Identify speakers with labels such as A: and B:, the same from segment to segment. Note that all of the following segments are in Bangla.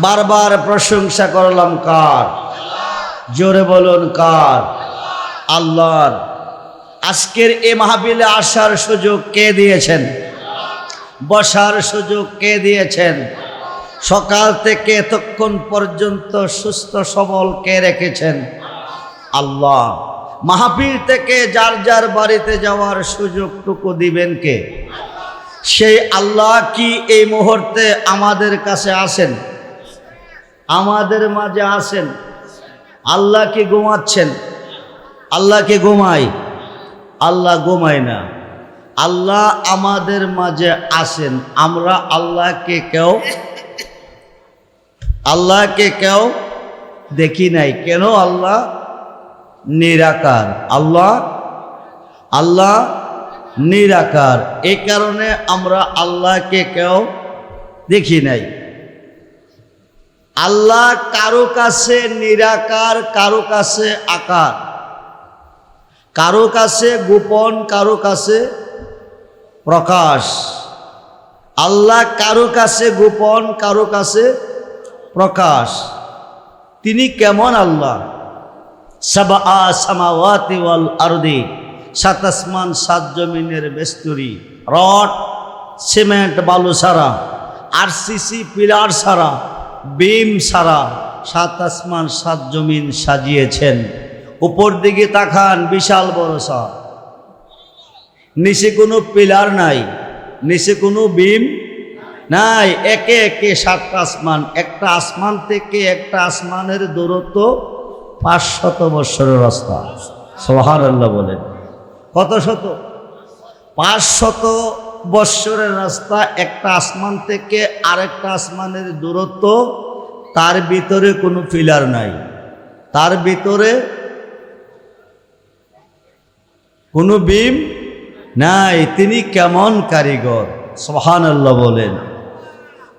A: বারবার প্রশংসা করলাম কার? জোরে বলুন কার? আল্লাহর। আজকের এ মাহবিলে আসার সুযোগ কে দিয়েছেন? বসার সুযোগ কে দিয়েছেন? সকাল থেকে এতক্ষণ পর্যন্ত সুস্থ সবল কে রেখেছেন? আল্লাহ। মাহফিল থেকে যার যার বাড়িতে যাওয়ার সুযোগটুকু দিবেন কে? সেই আল্লাহ কি এই মুহূর্তে আমাদের কাছে আসেন? আমাদের মাঝে আসেন আল্লাহ কি ঘুমাচ্ছেন? আল্লাহ কি ঘুমায়? আল্লাহ ঘুমায় না। আল্লাহ আমাদের মাঝে আসেন আমরা আল্লাহকে কেউ আল্লাহকে কেউ দেখি নাই। কেন? আল্লাহ নিরাকার। আল্লাহ আল্লাহ নিরাকার। এই কারণে আমরা আল্লাহকে কেউ দেখি নাই। আল্লাহ কারও কাছে নিরাকার, কারও কাছে আকার। কারও কাছে গোপন, কারও কাছে প্রকাশ। আল্লাহ কারও কাছে গোপন, কারও কাছে প্রকাশ। তিনি কেমন আল্লাহ? সাবা সামাওয়াতি ওয়াল আরদি। সাত আসমান, সাত জমিনের বেস্তুরি। রড, সিমেন্ট, বালু সারা আরসিসি পিলার সারা বিম সারা, সাত আসমান, সাত জমিন সাজিয়েছেন। উপর দিকে তাকান, বিশাল বড় সার নিচে কোনো পিলার নাই, নিচে কোনো বিম নাই। একে একে সাতটা আসমান, একটা আসমান থেকে একটা আসমানের দূরত্ব পাঁচশত বৎসরের রাস্তা। সোহার আল্লাহ বলেন। কত শত? পাঁচশত বৎসরের রাস্তা, একটা আসমান থেকে আরেকটা আসমানের দূরত্ব, তার ভিতরে কোনো পিলার নাই। তার ভিতরে কোনো বিম নাই। তিনি কেমন কারিগর সোহান আল্লাহ বলেন।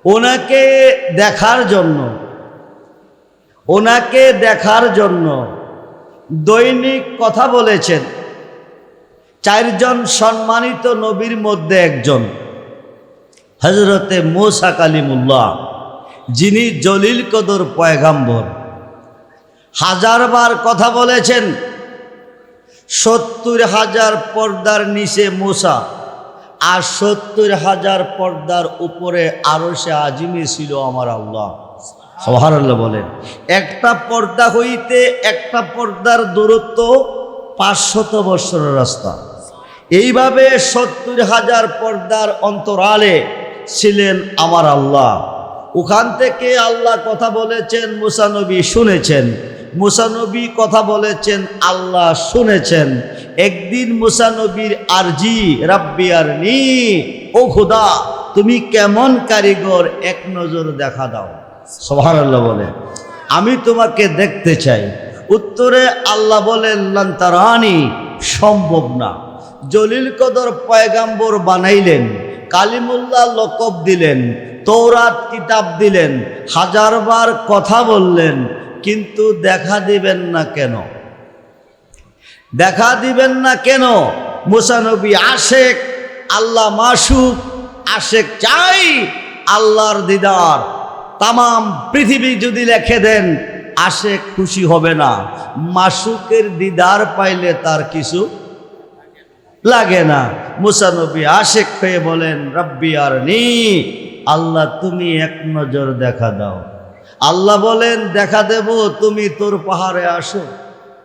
A: ওনাকে দেখার জন্য, ওনাকে দেখার জন্য দৈনিক কথা বলেছেন। চারজন সম্মানিত নবীর মধ্যে একজন। হজরতে মোসা কালিমুল্লাহ, যিনি জলিল কদর পয়গাম্বর। হাজারবার কথা বলেছেন, সত্তর হাজার পর্দার নিচে মোসা আর সত্তর হাজার পর্দার উপরে আরও সে আজিমে ছিল আমার আল্লাহ। সহারাল্লাহ বলেন, একটা পর্দা হইতে একটা পর্দার দূরত্ব পাঁচশত বৎসরের রাস্তা। এইভাবে সত্তর হাজার পর্দার অন্তরালে ছিলেন আমার আল্লাহ। ওখান থেকে আল্লাহ কথা বলেছেন মুসানবী শুনেছেন। মুসানবী কথা বলেছেন, আল্লাহ শুনেছেন। একদিন মুসানবীর আরজি, রাব্বি আর নি ও খুদা, তুমি কেমন কারিগর, এক নজর দেখা দাও। সোহারাল্লাহ বলে। আমি তোমাকে দেখতে চাই। উত্তরে আল্লাহ বলেন লান্তারানি সম্ভব না। জলিল কদর পয়গাম্বর বানাইলেন, কালিমুল্লাহ লকব দিলেন তৌরাত কিতাব দিলেন, হাজারবার কথা বললেন, কিন্তু দেখা দিবেন না কেন? দেখা দিবেন না কেন? মুসানবী আশেক, আল্লাহ মাসুক, আশেক চাই আল্লাহর দিদার। তাম পৃথিবী যদি লেখে দেন, আশেক খুশি হবে না। মাসুকের দিদার পাইলে তার কিছু লাগে না। মুসানবী আশেক হয়ে বলেন, রব্বি আর নি আল্লাহ তুমি এক নজর দেখা দাও। আল্লাহ বলেন, দেখা দেব, তুমি তোর পাহাড়ে আসো,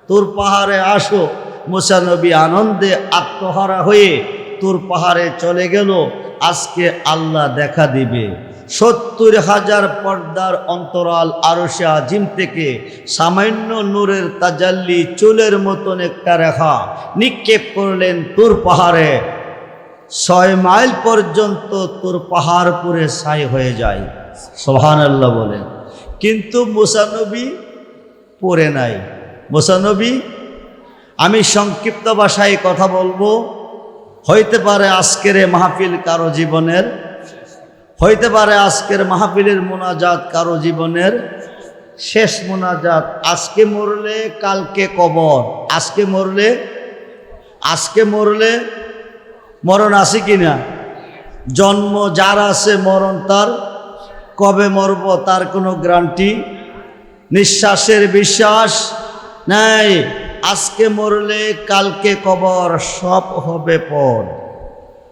A: তোর পাহাড়ে আসো। মুসানবী আনন্দে আত্মহারা হয়ে তোর পাহাড়ে চলে গেল। আজকে আল্লাহ দেখা দিবে। সত্তর হাজার পর্দার অন্তরাল আরশে আজিম থেকে সামান্য নূরের তাজাল্লি চুলের মতন একটা রেখা নিক্ষেপ করলেন তোর পাহাড়ে। ছয় মাইল পর্যন্ত তোর পাহাড় পুরে ছাই হয়ে যায়। সোহান আল্লাহ বলেন। কিন্তু মুসানবী পড়ে নাই। মুসানবী আমি সংক্ষিপ্ত ভাষায় কথা বলব। হইতে পারে আজকের মাহফিল কারও জীবনের হইতে পারে আজকের মাহফিলের মোনাজাত কারও জীবনের শেষ মোনাজাত। আজকে মরলে কালকে কবর। আজকে মরলে আজকে মরলে মরণ আছে কিনা? জন্ম যার আছে মরণ তার। কবে মরব তার কোনো গ্যারান্টি? নিঃশ্বাসের বিশ্বাস নাই। আজকে মরলে কালকে কবর সব হবে পর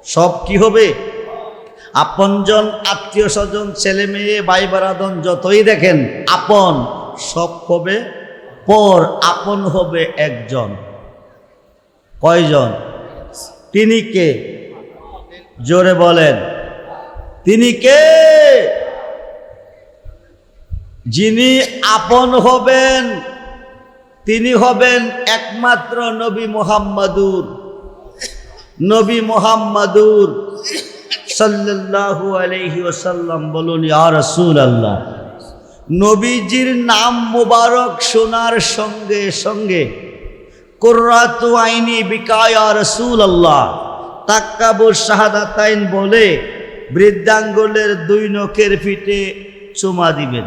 A: সব কি হবে? আপনজন, আত্মীয় স্বজন, ছেলে মেয়ে, ভাই বারাদন যতই দেখেন, আপন সব হবে পর, আপন হবে একজন। কয়জন? তিনি কে? জোরে বলেন। তিনি কে? যিনি আপন হবেন, তিনি হবেন একমাত্র নবী মোহাম্মদুর। নবী মোহাম্মদুর। সাল্লাল্লাহু আলাইহি ওয়াসাল্লাম বলুন, ইয়া রাসূল আল্লাহ নবীজির নাম মুবারক শোনার সঙ্গে সঙ্গে কুর্রাতু আইনি বিকায়া রসুল আল্লাহ তাক্কাবু শাহাদাতাইন বলে বৃদ্ধাঙ্গুলের দুই নখের ফিটে চুমা দিবেন,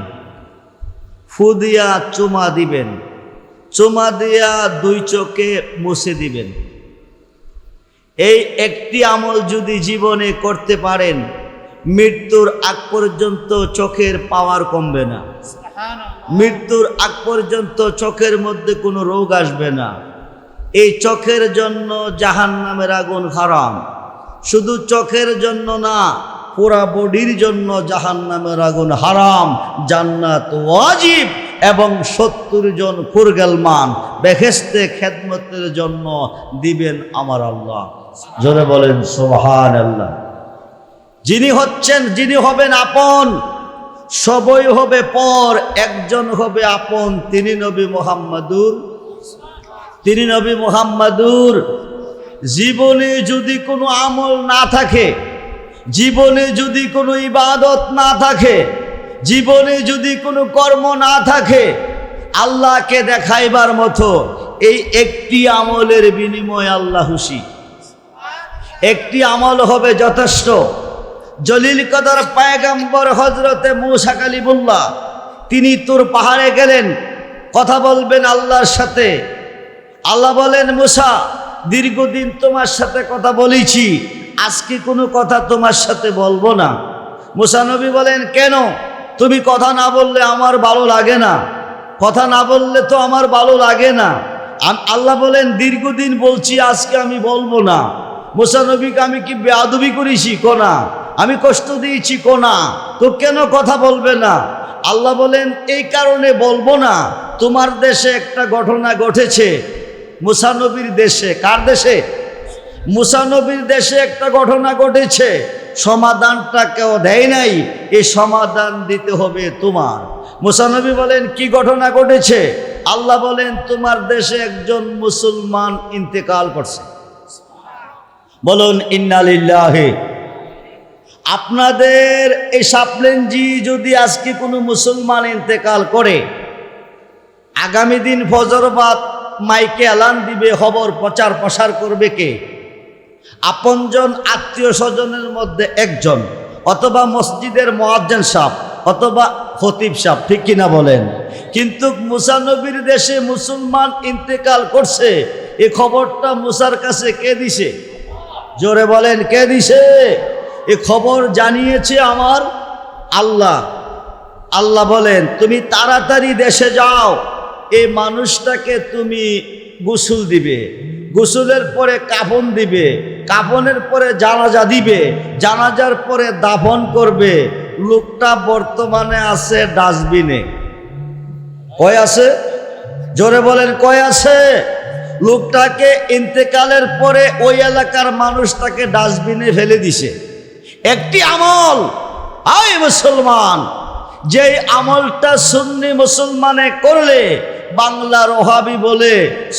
A: ফুদিয়া চুমা দিবেন, চুমা দিয়া দুই চোখে মুছে দিবেন। এই একটি আমল যদি জীবনে করতে পারেন মৃত্যুর আগ পর্যন্ত চোখের পাওয়ার কমবে না। মৃত্যুর আগ পর্যন্ত চোখের মধ্যে কোনো রোগ আসবে না। এই চোখের জন্য জাহান নামের আগুন হারাম। শুধু চোখের জন্য না পুরা বডির জন্য জাহান নামের আগুন হারাম। জান্নাত ওয়াজিব এবং সত্তর জন ফুরগেলমান বেহেস্তে খেদমতের জন্য দিবেন আমার আল্লাহ। জোরে বলেন সোহান আল্লাহ যিনি হচ্ছেন, যিনি হবেন আপন, সবই হবে পর, একজন হবে আপন, তিনি নবী মোহাম্মদুর। তিনি নবী মোহাম্মদুর। জীবনে যদি কোনো আমল না থাকে, জীবনে যদি কোনো ইবাদত না থাকে, জীবনে যদি কোনো কর্ম না থাকে, আল্লাহকে দেখাইবার মতো এই একটি আমলের বিনিময় আল্লাহ খুশি। একটি আমল হবে যথেষ্ট। জলিল কদর পায়গাম্বর হজরতে মুসা কালিবুল্লাহ তিনি তোর পাহাড়ে গেলেন, কথা বলবেন আল্লাহর সাথে। আল্লাহ বলেন, মুসা, দীর্ঘদিন তোমার সাথে কথা বলেছি, আজকে কোনো কথা তোমার সাথে বলব না। মুসানবী বলেন, কেন? তুমি কথা না বললে আমার ভালো লাগে না। কথা না বললে তো আমার ভালো লাগে না। আল্লাহ বলেন, দীর্ঘদিন বলছি, আজকে আমি বলব না। মুসানবীকে আমি কি বেয়াদবি করেছি? কোনা। আমি কষ্ট দিয়েছি, কোনা। তো কেন কথা বলবে না? আল্লাহ বলেন, এই কারণে বলব না, তোমার দেশে একটা ঘটনা ঘটেছে। মুসানবীর দেশে, কার দেশে? মুসানবীর দেশে একটা ঘটনা ঘটেছে। সমাধানটা কেউ দেয় নাই এই সমাধান দিতে হবে তোমার। মুসানবী বলেন, কি ঘটনা ঘটেছে? আল্লাহ বলেন, তোমার দেশে একজন মুসলমান ইন্তেকাল করছে। বলুন, ইন্নালিল্লাহে। আপনাদের এই সাপলেনজি যদি আজকে কোনো মুসলমান ইন্তেকাল করে, আগামী দিন ফজরবাদ মাইকে এলান দিবে, খবর প্রচার প্রসার করবে কে? আপনজন আত্মীয় স্বজনের মধ্যে একজন, অথবা মসজিদের মোয়াজ্জেন সাপ, অথবা খতিব সাপ, ঠিক কিনা বলেন? কিন্তু মুসানবীর দেশে মুসলমান ইন্তেকাল করছে, এ খবরটা মুসার কাছে কে দিছে? জোরে বলেন, কে দিছে? এ খবর জানিয়েছে আমার আল্লাহ। আল্লাহ বলেন, তুমি তাড়াতাড়ি দেশে যাও এই মানুষটাকে তুমি গোসল দিবে। গোসলের পরে কাফন দিবে, কাফনের পরে জানাজা দিবে, জানাজার পরে দাফন করবে। লোকটা বর্তমানে আছে ডাস্টবিনে। কয় আছে? জোরে বলেন, কয় আছে? লোকটাকে ইন্তেকালের পরে ওই এলাকার মানুষ তাকে ডাস্টবিনে ফেলে দিছে। একটি আমল আয় মুসলমান যে আমলটা সুন্নি মুসলমানে করলে বাংলার ওহাবি বলে,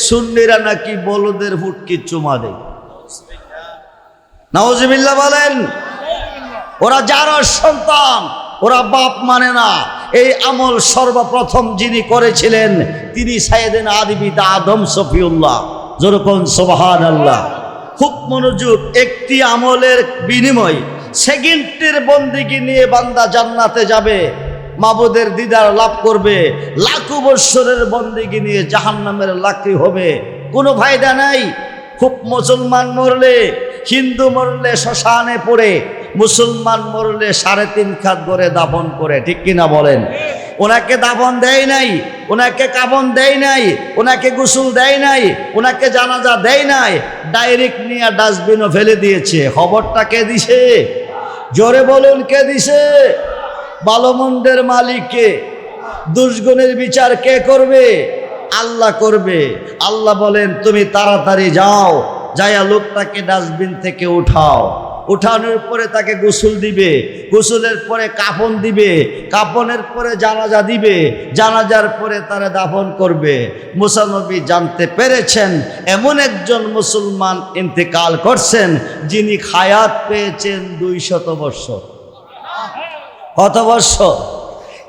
A: সুন্নিরা নাকি বলদের ফুটকি চুমা দেয়। নওয়াজিবিল্লা বলেন, ওরা যারা সন্তান, ওরা বাপ মানে না। এই আমল সর্বপ্রথম যিনি করেছিলেন, তিনি সাইয়েদেন আদিবিদা আদম সফিউল্লাহ। যেরকম সোবাহান আল্লাহ খুব মনোযোগ, একটি আমলের বিনিময়, সেকেন্ডের বন্দিকে নিয়ে বান্দা জান্নাতে যাবে, মাবুদের দিদার লাভ করবে, লাখো বৎসরের বন্দিকে নিয়ে জাহান্নামের লাকড়ি হবে। কোনো ফায়দা নাই। খুব মুসলমান মরলে, হিন্দু মরলে শ্মশানে পড়ে মুসলমান মরলে সাড়ে তিন খাত করে দাফন করে, ঠিক কিনা বলেন? ওনাকে দাফন দেয় নাই, ওনাকে কাবন দেয় নাই, ওনাকে গোসল দেয় নাই, ওনাকে জানাজা দেয় নাই, ডাইরেক্ট নিয়ে ডাস্টবিনও ফেলে দিয়েছে। খবরটা কে দিছে? জোরে বলুন, কে দিছে? ভালো মন্দের মালিককে। দুর্গুণের বিচার কে করবে? আল্লাহ করবে। আল্লাহ বলেন, তুমি তাড়াতাড়ি যাও, যাইয়া লোকটাকে ডাস্টবিন থেকে উঠাও। উঠানোর পরে তাকে গোসল দিবে, গোসলের পরে কাফন দিবে, কাফনের পরে জানাজা দিবে, জানাজার পরে তারা দাফন করবে। মুসানবী জানতে পেরেছেন, এমন একজন মুসলমান ইন্তেকাল করছেন, যিনি খায়াত পেয়েছেন দুই শত বৎসর। কত বৎসর?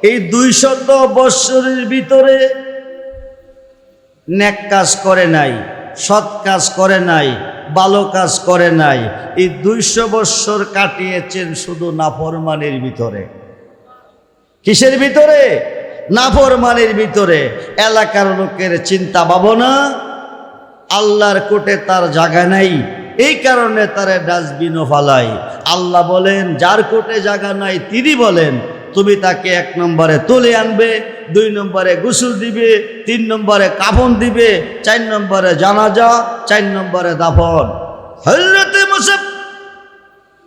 A: এই দুই শত বৎসরের ভিতরে ন্যাক কাজ করে নাই, সৎ কাজ করে নাই ভালো কাজ করে নাই। এই দুইশো বৎসর কাটিয়েছেন শুধু নাফরমানির ভিতরে। কিসের ভিতরে? নাফরমানির ভিতরে। এলাকার লোকের চিন্তা ভাবনা, আল্লাহর কোটে তার জায়গা নাই। এই কারণে তারা ডাস্টবিনও ফালাই। আল্লাহ বলেন, যার কোটে জায়গা নাই, তিনি বলেন তুমি তাকে এক নম্বরে তুলে আনবে, দুই নম্বরে গোসল দিবে, তিন নম্বরে কাফন দিবে, চার নম্বরে জানাজা, চার নম্বরে দাফন।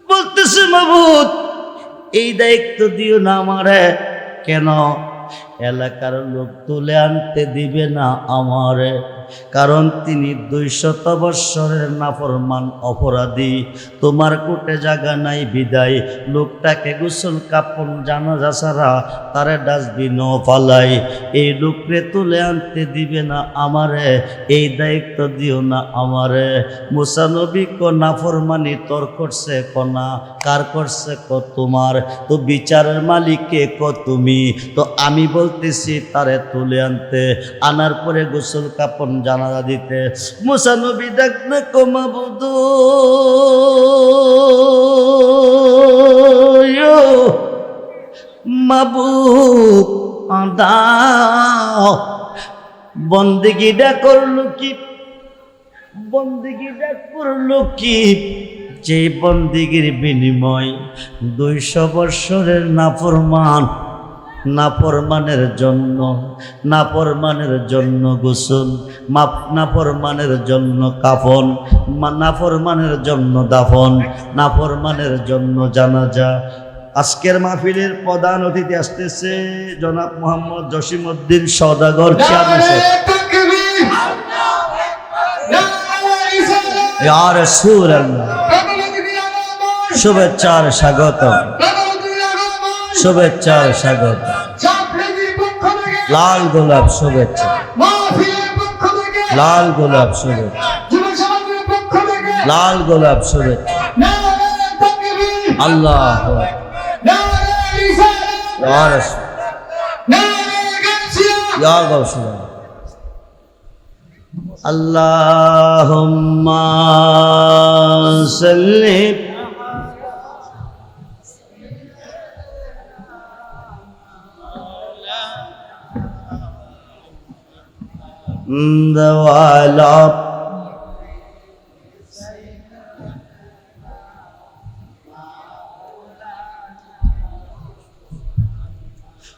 A: বলতেছে, মাবুদ, এই দায়িত্ব দিও না আমারে। কেন? এলাকার লোক তুলে আনতে দিবে না আমারে। কারণ তিনি দুইশত বৎসরের নাফরমান অপরাধী। তোমার কোটে জায়গা নাই বিদায়। লোকটাকে গোসল কাপন জানাজা ছাড়া তারে ডাস্টবিনও ফালাই। এই লোকরে তুলে আনতে দিবে না আমারে, এই দায়িত্ব দিও না আমারে। মুসানবী ক নাফরমানি তোর করছে কনা কার করছে ক তোমার? তো বিচারের মালিককে ক তুমি? তো আমি বলতেছি তারে তুলে আনতে। আনার পরে গোসল কাপন জানাজা দিতে। মুসানবী ডাকলে কমাবুদ মাবুক দাও বন্দিগিটা করল কি? বন্দিগিটা করল কি? যে বন্দিগির বিনিময় দুইশো বৎসরের নাফরমান নাফরমানের জন্য নাফরমানের জন্য গোসল মাপ নাফরমানের জন্য কাফন নাফরমানের জন্য দাফন নাফরমানের জন্য জানাজা। আজকের মাহফিলের প্রধান অতিথি আসতেছে জনাব মোহাম্মদ জসিম জসিমউদ্দিন সদাগর চেয়ারম্যান সাহেব। ইয়া রাসূলুল্লাহ শুভেচ্ছার স্বাগত। লাল গোলাপ শুভেচ্ছা। লাল গোলাপ শুভেচ্ছা। লাল গোলাপ শুভেচ্ছা। আল্লাহ। ইয়া রাসূল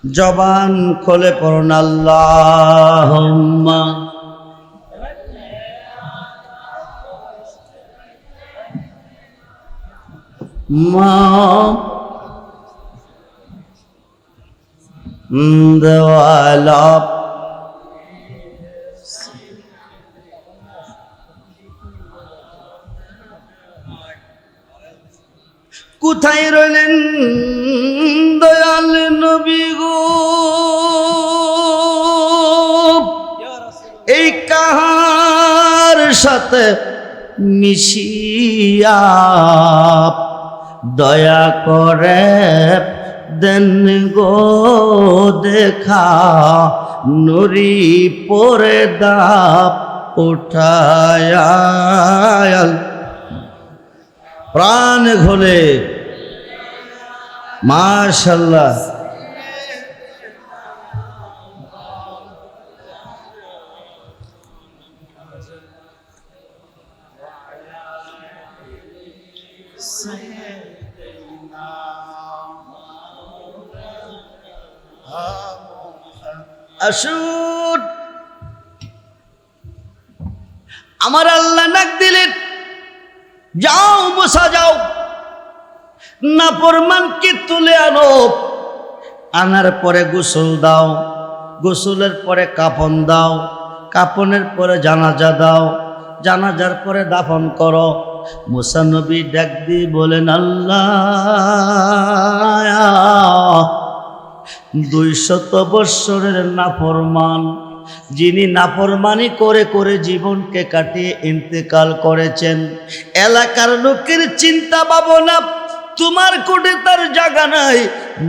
A: জবান খোলে পড়ুন আল্লাহ মা দেওয়ালা কোথায় রইলেন দয়াল নবী গো? এই কাহার সাথে মিশিয়া দয়া করে দেন গো দেখা, নুরি পরে দাপ উঠায় প্রাণ ঘোলে মাশাল্লাহ আসুন। আমার আল্লাহ নাক দিলেন যাও মশা যাও। না পরমানকে তুলে আনো? আনার পরে গোসল দাও, গোসলের পরে কাপন দাও কাপনের পরে জানাজা দাও, জানাজার পরে দাফন করো। মুসানবী ডাক দিয়ে বলেন, আল্লাহ, দুইশত বৎসরের নাফরমান, যিনি নাফরমানি করে করে জীবনকে কাটিয়ে ইন্তেকাল করেছেন, এলাকার লোকের চিন্তা ভাবনা তোমার কোটে তার জায়গা নাই।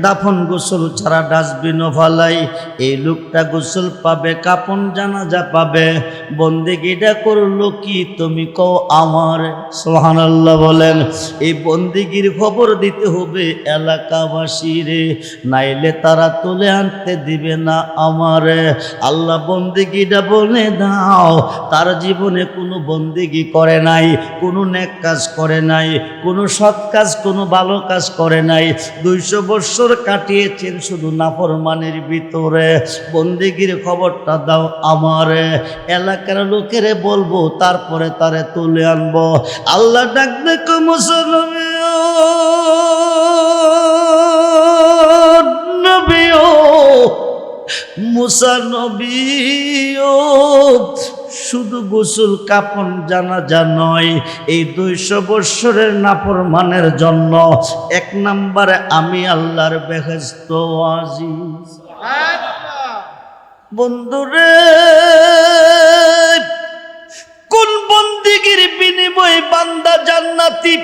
A: দাফন গোসল ছাড়া ডাস্টবিনও ফালাই এই লোকটা গোসল পাবে, কাপন জানাজা পাবে। বন্দিগিটা করল কি তুমি কও আমার? সোহান আল্লাহ বলেন, এই বন্দিগির খবর দিতে হবে এলাকাবাসী রে, নাইলে তারা তুলে আনতে দিবে না আমারে। আল্লাহ বন্দিগিটা বলে দাও, তার জীবনে কোনো বন্দিগি করে নাই, কোনো নেক কাজ করে নাই, কোনো সৎ কাজ, কোনো ভালো কাজ করে নাই। দুইশো বৎসর কাটিয়েছেন শুধু নাফরমানের ভিতরে। বন্দিগির খবরটা দাও আমার। এলাকার লোকেরে বলব, তারপরে তারে তুলে আনব। আল্লাহ ডাক দেখো মুসলমান মুসা নবীও। শুধু গোসল কাপন জানাজা নয়, এই দুইশো বৎসরের নাপর মানের জন্য এক নম্বরে আমি আল্লাহর বেহেস্ত আজিজ। বন্ধুরে, কোন বন্দিগির বিনিময় বান্দা জান্নাতি?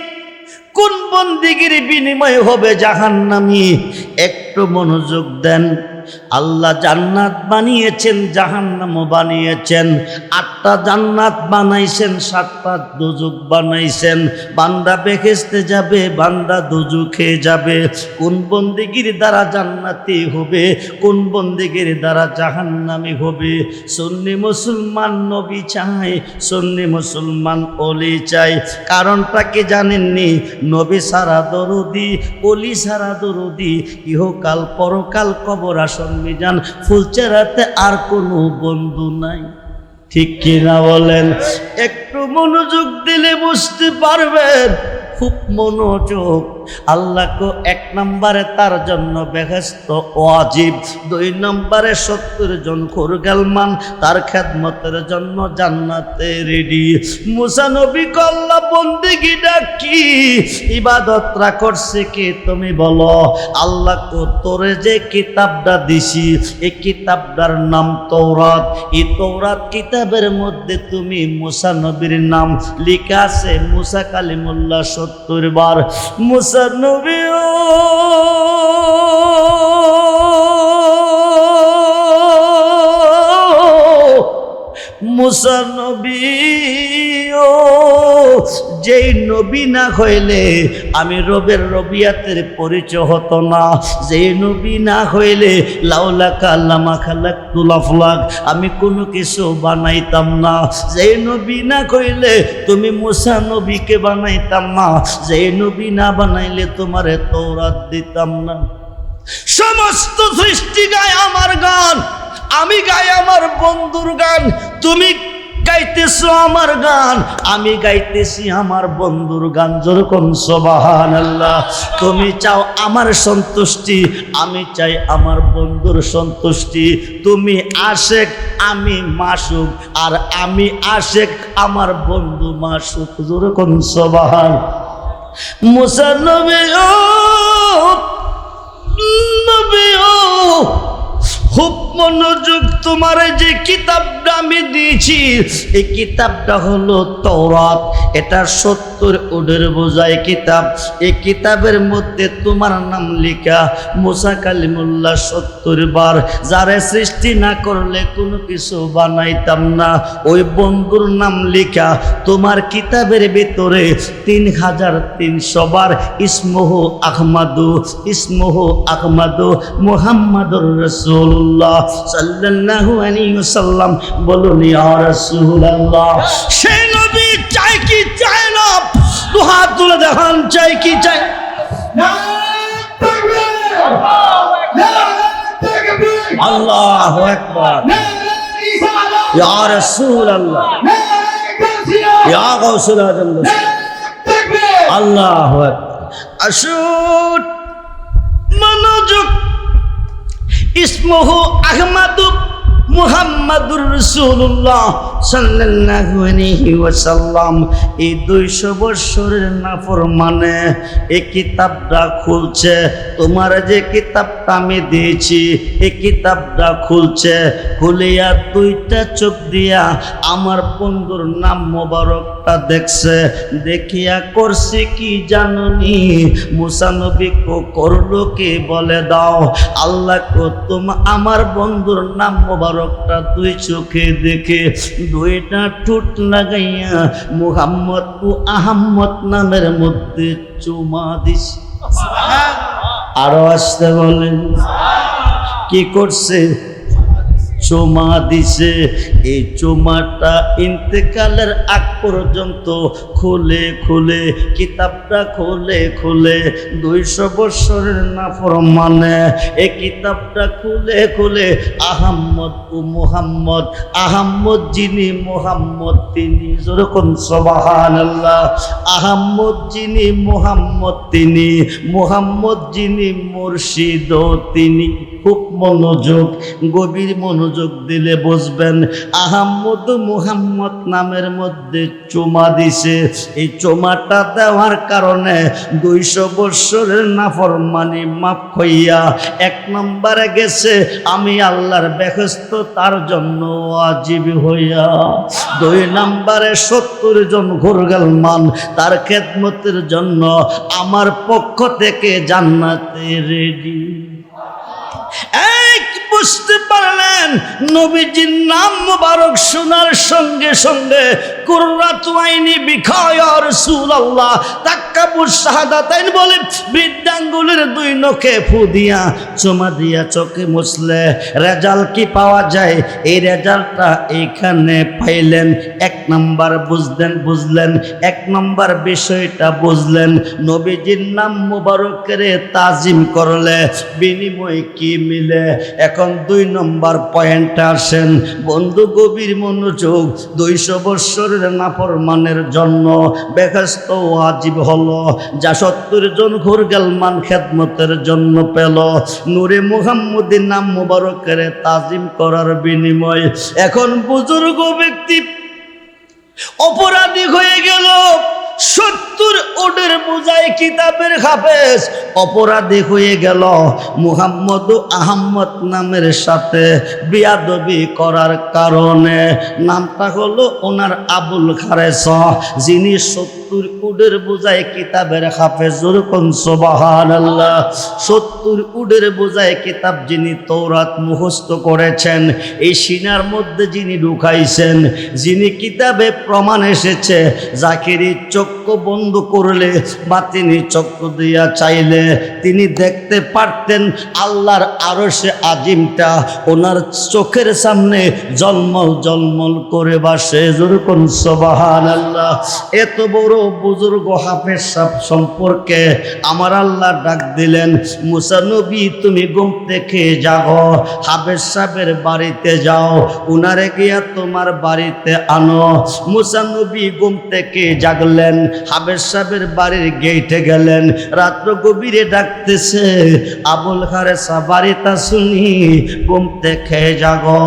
A: কোন বন্দিগির বিনিময় হবে জাহান্নামি? একটু মনোযোগ দেন। আল্লাহ জান্নাত বানিয়েছেন, জাহান্নামও বানিয়েছেন। আটটা জান্নাত বানাইছেন, সাতটা দুজুক বানাইছেন। বান্দা বেহেস্তে যাবে, বান্দা দুজুকে যাবে। কোন বন্দিগির দ্বারা জান্নাতি হবে, কোন বন্দিগির দ্বারা জাহান্নামি হবে? সন্নি মুসলমান নবী চাই সন্নি মুসলমান অলি চাই কারণটা কি জানেননি? নবী সারা দরদি অলি সারা দরদি ইহকাল পরকাল কবর আসন মিজান ফুলচেরাতে আর কোনো বন্ধু নাই। ঠিক কিনা বলেন? একটু মনোযোগ দিলে বুঝতে পারবেন, খুব মনোযোগ আল্লাহকে এক নম্বরে তার জন্য বেহেস্ত ওয়াজিব, দুই নম্বরে সত্তর জন খুরগালমান, তার খেদমতের জন্য জান্নাতে রেডি মুসানবী কল্লা বন্দিগি ডাকি ইবাদতরা করছে কি তুমি বলো? আল্লাহ কো তোরে যে কিতাবটা দিছি, এই কিতাবটার নাম তৌরাত এই তৌরাত কিতাবের মধ্যে তুমি মুসা নবীর নাম লিখা আছে, মুসা কালিমুল্লাহ সত্তর বার। মুসা নবী নবীও। মুসার ও যেই নবী না হইলে আমি রবের রবিয়াতের পরিচয় হতো না। যেই নবী না হইলে, লাউলা কাল্লামা খালাক তুলাফলাক আমি কোনো কিছু বানাইতাম না। যেই নবী না কইলে তুমি মুসা নবীকে বানাইতাম না। যেই নবী না বানাইলে তোমারে তৌরাত দিতাম না। সমস্ত সৃষ্টি গায় আমার গান, আমি গাই আমার বন্ধুর গান। তুমি গাইতেছো আমার গান, আমি গাইতেছি আমার বন্ধুর গান যেরকম সবাহান আল্লাহ তুমি চাও আমার সন্তুষ্টি, আমি চাই আমার বন্ধুর সন্তুষ্টি। তুমি আশেক, আমি মাসুক, আর আমি আশেক, আমার বন্ধু মাসুক যেরকম সবাহান। মুসা মনোযোগ তোমার যে কিতাবটা আমি দিয়েছি এই কিতাবটা হলো তওরাত। এটা সত্তর ওডের বোঝায় কিতাব। এই কিতাবের মধ্যে তোমার নাম লেখা মুসা কালিমুল্লাহ সত্তর বার। যারে সৃষ্টি না করলে কোনো কিছু বানাইতাম না। ওই বন্ধুর নাম লেখা। তোমার কিতাবের ভিতরে তিন হাজার তিনশো বার, ইসমহ আহমাদু ইসমহ আহমাদু মুহাম্মাদুর রসুল্লাহ সাল্লাল্লাহু আলাইহি ওয়াসাল্লাম। বলুন, ইয়া সেই নবী চাই কি চায় না দু হাত তুলে দেখান, চাই কি চাই। আল্লাহ একবার ইয়া রাসূল আল্লাহ ইয়া গাউসুল আজম। আল্লাহ আসুন মনোযোগ, ইসমহু আহমাদু মুহাম্মাদুর রাসূলুল্লাহ সাল্লাল্লাহু ওয়াসাল্লাম। এই 200 বছরের নাফরমানে এই কিতাবটা খুলছে। তোমার যে কিতাবটা আমি দিয়েছি, এই কিতাবটা খুলছে। খুলিয়া দুইটা চোখ দিয়া আমার বন্ধুর নাম মোবারকটা দেখছে। দেখিয়া করছে কি জাননি মুসানবী কো করল কি বলে দাও। আল্লাহ কো, তুম, আমার বন্ধুর নাম মোবারকটা দুই চোখে দেখে দুইটা ঠোঁট লাগাইয়া মুহাম্মদ ও আহম্মদ নামের মধ্যে চুমা দিস। আরও আসতে বলেন কি করছে? চোমা দিছে। এই চোমাটা ইন্তেকালের আগ পর্যন্ত খুলে খুলে, কিতাবটা খুলে খুলে, দুইশো বছরের নাফর মানে এই কিতাবটা খুলে খুলে, আহাম্মদ ও মোহাম্মদ, আহাম্মদ যিনি মোহাম্মদ, তিনি যেরকম সবাহান আল্লাহ আহাম্মদ যিনি মোহাম্মদ, তিনি মোহাম্মদ যিনি মুর্শিদ, তিনি খুব মনোযোগ, গভীর মনোযোগ দিলে বুঝবেন, আহম্মদ মুহাম্মদ নামের মধ্যে চুমা দিছে। এই চুমাটা দেওয়ার কারণে দুইশো বৎসরের নাফরমানি মাফ হইয়া এক নম্বরে গেছে, আমি আল্লাহর বেহস্ত তার জন্য আজীব হইয়া। দুই নম্বরে সত্তর জন ঘুরগাল মান, তার খেদমতের জন্য আমার পক্ষ থেকে জান্নাতে রেডি। বুঝতে পারলেন, নবীজির নাম মুবারক শোনার সঙ্গে সঙ্গে কুররাত আইনি বিখয় রাসূলুল্লাহ তাক্কাবুস শাহাদাতাইন বলে, বৃদ্ধাঙ্গুলের দুই নখে ফু দিয়া, চুমা দিয়া চোখে মুছলে, রেজাল্ট কি পাওয়া যায়? এই রেজাল্টটা এইখানে পাইলেন, এক নাম্বার বুঝলেন বুঝলেন, এক নাম্বার বিষয়টা বুঝলেন, নবীজির নাম মুবারকের তাজিম করলে বিনিময় কি মিলে? এখন দুই নম্বর পয়েন্টে আসেন। বন্ধু, গভীর মনোযোগ, দুইশো বৎসরের নাফরমানের জন্য বেখাস্ত ওয়াজিব হলো। যা সত্তর জন ঘুরগেলমান খেদমতের জন্য পেল। নূরে মুহাম্মদের নাম মুবারকের তাজিম করার বিনিময়। এখন বুজুর্গ ব্যক্তি অপরাধী হয়ে গেল। সত্তর ওটের বোঝায় কিতাবের হাফেজ। অপরাধী হয়ে গেল মুহাম্মদ আহম্মদ নামের সাথে বিয়াদবি করার কারণে। নামটা হলো ওনার আবুল খারেস, যিনি সত্তর উডের বোঝায় কিতাবের হাফেজ ওরকম সোবাহান আল্লাহ উডের বোঝায় কিতাব যিনি তৌরাত মুখস্থ করেছেন, এই সিনার মধ্যে যিনি ঢুকাইছেন, যিনি কিতাবে প্রমাণ এসেছে, জাকিরি চক্ষু বন্ধ করলে বা তিনি চক্ষু দিয়া চাইলে তিনি দেখতে পারতেন আল্লাহর আরও সে আজিমটা, ওনার চোখের সামনে জলমল জলমল করে বাসে। যেরকম সোবাহান আল্লাহ এত বড় বুজুর্গ হাফেজ সাহ সম্পর্কে আমার আল্লাহ ডাক দিলেন মুসানবী তুমি ঘুম থেকে যাও হাবের সাহেবের বাড়িতে যাও, উনারে গিয়া তোমার বাড়িতে আনো। মুসানবী ঘুম থেকে জাগলেন হাবের সাহেবের বাড়ির গেটে গেলেন, রাত্র গভীরে ডাকতেছে, আবুল খারেসা বাড়িটা শুনি, ঘুম থেকে জাগো।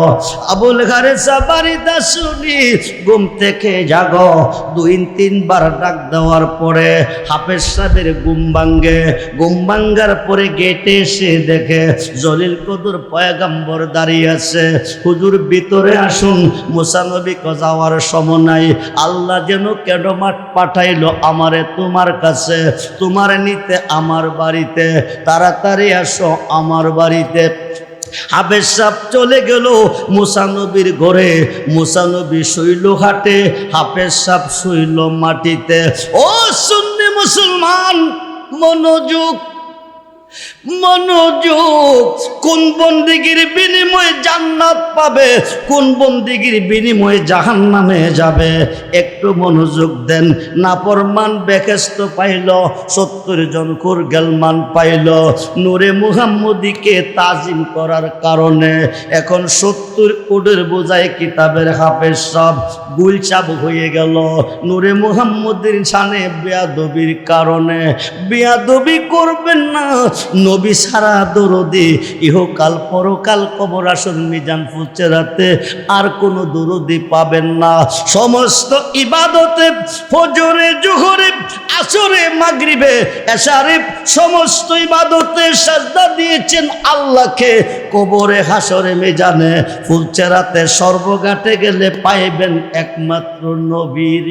A: আবুল খারেসা বাড়িটা শুনি, ঘুম থেকে জাগো। দুই, তিনবার ডাক দেওয়ার পরে হাফেজ সাহেবের ঘুম ভাঙ্গে ঘুম ভাঙ্গার পরে গেটে এসে দেখে জলিল কদুর পয়গাম্বর দাঁড়িয়ে আছে। হুজুর, ভিতরে আসুন। মুসানবী যাওয়ার সময় আল্লাহ যেন কেন মাঠ পাঠাইলো আমারে তোমার কাছে। তোমার নিতে আমার বাড়িতে। তাড়াতাড়ি আসো আমার বাড়িতে। হাফেজ সাহ চলে গেল মুসানবীর ঘরে। মুসানবী শৈল হাটে হাফেজ সাহ শৈল মাটিতে। ও সুন্নি মুসলমান, মনোযোগ মনোযোগ। কোন বন্দিগির বিনিময়ে জান্নাত পাবে? কোন বন্দিগির বিনিময়ে জাহান্নামে যাবে? একটু মনোযোগ দেন। নাপরমান বেকেস্ত পাইল, সত্তর জন কুরগেলমান পাইল। নূরে মুহাম্মদিকে তাজিম করার কারণে এখন সত্তর কোডের বোঝায় কিতাবের হাফেজ সব গুলচাপ হয়ে গেল। নূরে মুহাম্মদের সানে বেয়াদবির কারণে। বেয়াদবি করবেন না। নবী সারা দরদি, ইহকাল পরকাল কবর আসর মিজান ফুচে রাতে আর কোনো দরদি পাবেন না। সমস্ত ইবাদতে, ফজরে, জোহরে, আসরে, মাগরিবে, এশারে সমস্ত ইবাদতে সাজদা দিয়েছেন আল্লাহকে। কবরে হাসরে মেজানে ফুলচেরাতে সর্বঘাটে গেলে পাইবেন একমাত্র নবীর